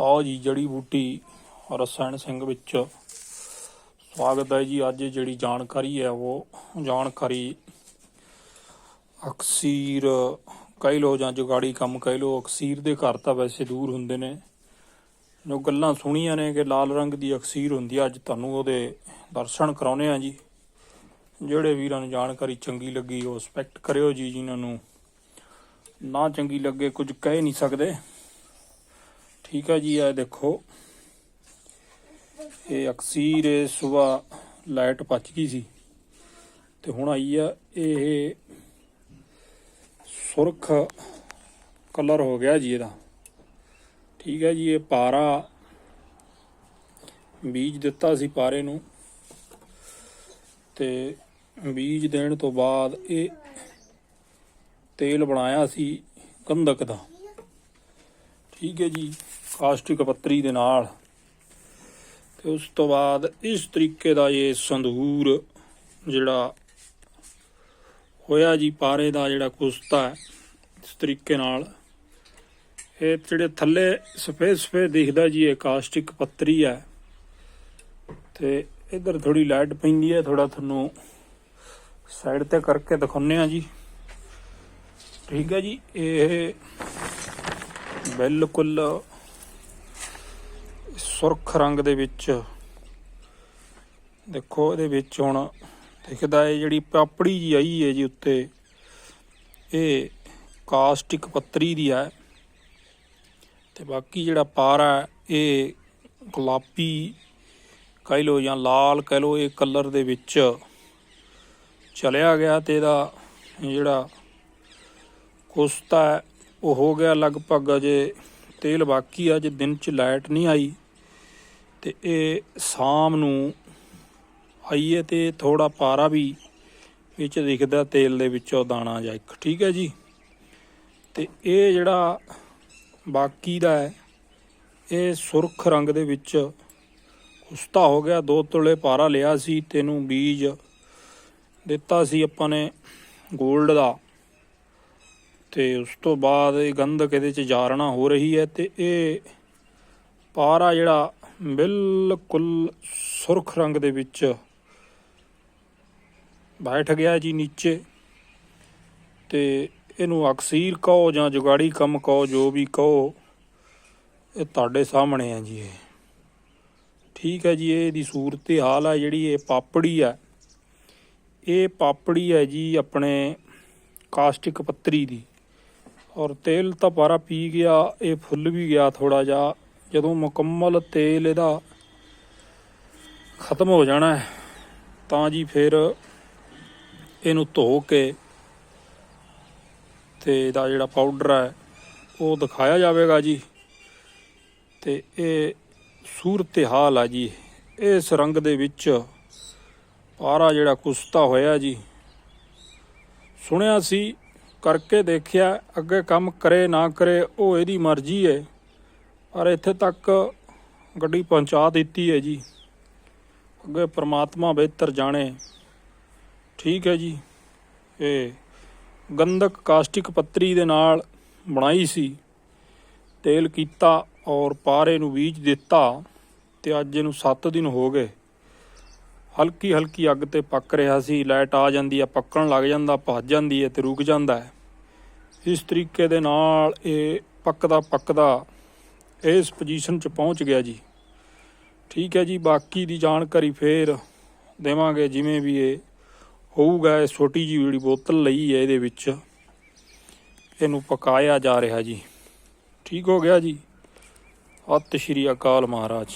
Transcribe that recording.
ਆਓ ਜੀ ਜੜੀ ਬੂਟੀ ਰਸਾਇਣ ਸਿੰਘ ਵਿੱਚ। ਸਵਾਗਤ ਹੈ ਜੀ ਅੱਜ ਜਿਹੜੀ ਜਾਣਕਾਰੀ ਹੈ ਉਹ ਜਾਣਕਾਰੀ ਅਕਸੀਰ ਕਹਿ ਲੋ ਜਾਂ ਜੁਗਾੜੀ ਕੰਮ ਕਹਿ ਲੋ ਅਕਸੀਰ ਦੇ ਘਰ ਤਾਂ ਵੈਸੇ ਦੂਰ ਹੁੰਦੇ ਨੇ। ਜੋ ਗੱਲਾਂ ਸੁਣੀਆਂ ਨੇ ਕਿ ਲਾਲ ਰੰਗ ਦੀ ਅਕਸੀਰ ਹੁੰਦੀ ਹੈ ਅੱਜ ਤੁਹਾਨੂੰ ਉਹਦੇ ਦਰਸ਼ਨ ਕਰਾਉਨੇ ਆ ਜੀ। ਜਿਹੜੇ ਵੀਰਾਂ ਨੂੰ ਜਾਣਕਾਰੀ ਚੰਗੀ ਲੱਗੀ ਉਹ ਸਪੈਕਟ ਕਰਿਓ ਜੀ, ਜਿਨ੍ਹਾਂ ਨੂੰ ਨਾ ਚੰਗੀ ਲੱਗੇ ਕੁਝ ਕਹਿ ਨਹੀਂ ਸਕਦੇ। ਠੀਕ ਹੈ ਜੀ, ਇਹ ਦੇਖੋ। ਇਹ ਅਕਸੀਰ ਸਵੇਰ ਲਾਈਟ ਪੱਚ ਗਈ ਸੀ। ਤੇ ਹੁਣ ਆਈ ਆ ਇਹ ਸੁਰਖ ਕਲਰ ਹੋ ਗਿਆ ਜੀ ਇਹਦਾ। ਠੀਕ ਹੈ ਜੀ, ਇਹ ਪਾਰਾ ਬੀਜ ਦਿੱਤਾ ਸੀ ਪਾਰੇ ਨੂੰ। ਤੇ ਬੀਜ ਦੇਣ ਤੋਂ ਬਾਅਦ ਇਹ ਤੇਲ ਬਣਾਇਆ ਸੀ ਗੰਧਕ ਦਾ। ਠੀਕ ਹੈ ਜੀ, ਕਾਸਟਿਕ ਪੱਤਰੀ ਦੇ ਨਾਲ। ਤੇ ਉਸ ਤੋਂ ਬਾਅਦ ਇਸ ਤਰੀਕੇ ਦਾ ਇਹ ਸੰਧੂਰ ਜਿਹੜਾ ਹੋਇਆ ਜੀ, ਪਾਰੇ ਦਾ ਜਿਹੜਾ ਕੁਸਤਾ ਹੈ, ਇਸ ਤਰੀਕੇ ਨਾਲ। ਇਹ ਜਿਹੜੇ ਥੱਲੇ ਸਫੇਦ ਸਫੇਦ ਦਿਖਦਾ ਜੀ, ਇਹ ਕਾਸਟਿਕ ਪੱਤਰੀ ਹੈ। ਤੇ ਇਧਰ ਥੋੜੀ ਲਾਈਟ ਪੈਂਦੀ ਹੈ ਥੋੜਾ ਤੁਹਾਨੂੰ ਸਾਈਡ ਤੇ ਕਰਕੇ ਦਿਖਾਉਂਦੇ ਆ ਜੀ। ਠੀਕ ਹੈ ਜੀ, ਇਹ ਬਿਲਕੁਲ ਸੁਰਖ ਰੰਗ ਦੇ ਵਿੱਚ। ਦੇਖੋ ਇਹਦੇ ਵਿੱਚ ਹੁਣ ਦਿਖਦਾ ਹੈ ਜਿਹੜੀ ਪਾਪੜੀ ਜੀ ਆਈ ਹੈ ਜੀ ਉੱਤੇ, ਇਹ ਕਾਸਟਿਕ ਪੱਤਰੀ ਦੀ ਹੈ। ਤੇ ਬਾਕੀ ਜਿਹੜਾ ਪਾਰਾ ਇਹ ਗੁਲਾਬੀ ਕਹਿ ਲੋ ਜਾਂ ਲਾਲ ਕਹਿ ਲੋ ਇਹ ਕਲਰ ਦੇ ਵਿੱਚ ਚਲਿਆ ਗਿਆ ਤੇ ਇਹਦਾ ਜਿਹੜਾ ਕੁਸਤਾ ਹੈ ਉਹ ਹੋ ਗਿਆ ਲਗਭਗ ਅਜੇ ਤੇਲ ਬਾਕੀ ਆ ਜੇ ਦਿਨ ਚ ਲਾਈਟ ਨਹੀਂ ਆਈ। ਤੇ ਇਹ ਸ਼ਾਮ ਨੂੰ ਆਈਏ ਤੇ ਥੋੜਾ ਪਾਰਾ ਵੀ ਵਿੱਚ ਦਿਖਦਾ ਤੇਲ ਦੇ ਵਿੱਚੋਂ ਦਾਣਾ ਜਾਂ ਇੱਕ, ਠੀਕ ਹੈ ਜੀ? ਤੇ ਇਹ ਜਿਹੜਾ ਬਾਕੀ ਦਾ ਹੈ, ਇਹ ਸੁਰਖ ਰੰਗ ਦੇ ਵਿੱਚ ਕੁਸਤਾ ਹੋ ਗਿਆ। ਦੋ ਤੋਲੇ ਪਾਰਾ ਲਿਆ ਸੀ ਤੈਨੂੰ ਬੀਜ ਦਿੱਤਾ ਸੀ ਆਪਾਂ ਨੇ 골ਡ ਦਾ। ਤੇ ਉਸ ਤੋਂ ਬਾਅਦ ਇਹ ਗੰਧਕ ਇਹਦੇ ਚ ਜਾਰਣਾ ਹੋ ਰਹੀ ਹੈ ਤੇ ਇਹ ਪਾਰਾ ਜਿਹੜਾ ਬਿਲਕੁਲ ਸੁਰਖ ਰੰਗ ਦੇ ਵਿੱਚ ਬੈਠ ਗਿਆ ਜੀ ਨੀਚੇ। ਤੇ ਇਹਨੂੰ ਅਕਸੀਰ ਕਹੋ ਜਾਂ ਜੁਗਾੜੀ ਕੰਮ ਕਹੋ, ਜੋ ਵੀ ਕਹੋ, ਇਹ ਤੁਹਾਡੇ ਸਾਹਮਣੇ ਹੈ ਜੀ ਇਹ। ਠੀਕ ਹੈ ਜੀ, ਇਹ ਇਹਦੀ ਸੂਰਤ ਹਾਲ ਹੈ ਜਿਹੜੀ ਇਹ ਪਾਪੜੀ ਹੈ। ਇਹ ਪਾਪੜੀ ਹੈ ਜੀ ਆਪਣੇ ਕਾਸਟਿਕ ਪੱਤਰੀ ਦੀ। ਔਰ ਤੇਲ ਤਾਂ ਪਾਰਾ ਪੀ ਗਿਆ, ਇਹ ਫੁੱਲ ਵੀ ਗਿਆ ਥੋੜਾ ਜਿਹਾ। ਜਦੋਂ ਮੁਕੰਮਲ ਤੇਲ ਇਹਦਾ ਖਤਮ ਹੋ ਜਾਣਾ ਹੈ, ਤਾਂ ਜੀ ਫਿਰ ਇਹਨੂੰ ਧੋ ਕੇ ਤੇ ਇਹਦਾ ਜਿਹੜਾ ਪਾਊਡਰ ਹੈ, ਉਹ ਦਿਖਾਇਆ ਜਾਵੇਗਾ ਜੀ। ਤੇ ਇਹ ਸੂਰਤ ਹਾਲ ਆ ਜੀ। ਇਸ ਰੰਗ ਦੇ ਵਿੱਚ ਪਾਰਾ ਜਿਹੜਾ ਕੁਸਤਾ ਹੋਇਆ ਜੀ। ਸੁਣਿਆ ਸੀ ਕਰਕੇ ਦੇਖਿਆ, ਅੱਗੇ ਕੰਮ ਕਰੇ, ਨਾ ਕਰੇ, ਉਹ ਇਹਦੀ ਮਰਜ਼ੀ ਹੈ ਪਰ ਇੱਥੇ ਤੱਕ ਗੱਡੀ ਪਹੁੰਚਾ ਦਿੱਤੀ ਹੈ ਜੀ। ਅੱਗੇ ਪ੍ਰਮਾਤਮਾ ਬਿਹਤਰ ਜਾਣੇ। ਠੀਕ ਹੈ ਜੀ। ਇਹ ਗੰਧਕ ਕਾਸਟਿਕ ਪੱਤਰੀ ਦੇ ਨਾਲ ਬਣਾਈ ਸੀ। ਤੇਲ ਕੀਤਾ ਔਰ ਪਾਰੇ ਨੂੰ ਬੀਜ ਦਿੱਤਾ ਤੇ ਅੱਜ ਇਹਨੂੰ 7 ਦਿਨ ਹੋ ਗਏ। ਹਲਕੀ ਹਲਕੀ ਅੱਗ ਤੇ ਪੱਕ ਰਿਹਾ ਸੀ, ਲਾਈਟ ਆ ਜਾਂਦੀ ਹੈ, ਪੱਕਣ ਲੱਗ ਜਾਂਦਾ, ਭੱਜ ਜਾਂਦੀ ਹੈ ਤੇ ਰੁਕ ਜਾਂਦਾ ਹੈ। ਇਸ ਤਰੀਕੇ ਦੇ ਨਾਲ ਇਹ ਪੱਕਦਾ ਪੱਕਦਾ ਇਸ ਪੋਜੀਸ਼ਨ 'ਚ ਪਹੁੰਚ ਗਿਆ ਜੀ। ਠੀਕ ਹੈ ਜੀ, ਬਾਕੀ ਦੀ ਜਾਣਕਾਰੀ ਫੇਰ ਦੇਵਾਂਗੇ, ਜਿਵੇਂ ਵੀ ਇਹ ਹੋਊਗਾ, ਇਹ ਛੋਟੀ ਜਿਹੀ ਜਿਹੜੀ ਬੋਤਲ ਲਈ ਹੈ ਇਹਦੇ ਵਿੱਚ, ਇਹਨੂੰ ਪਕਾਇਆ ਜਾ ਰਿਹਾ ਜੀ। ਠੀਕ ਹੋ ਗਿਆ ਜੀ। ਸਤਿ ਸ਼੍ਰੀ ਅਕਾਲ ਮਹਾਰਾਜ।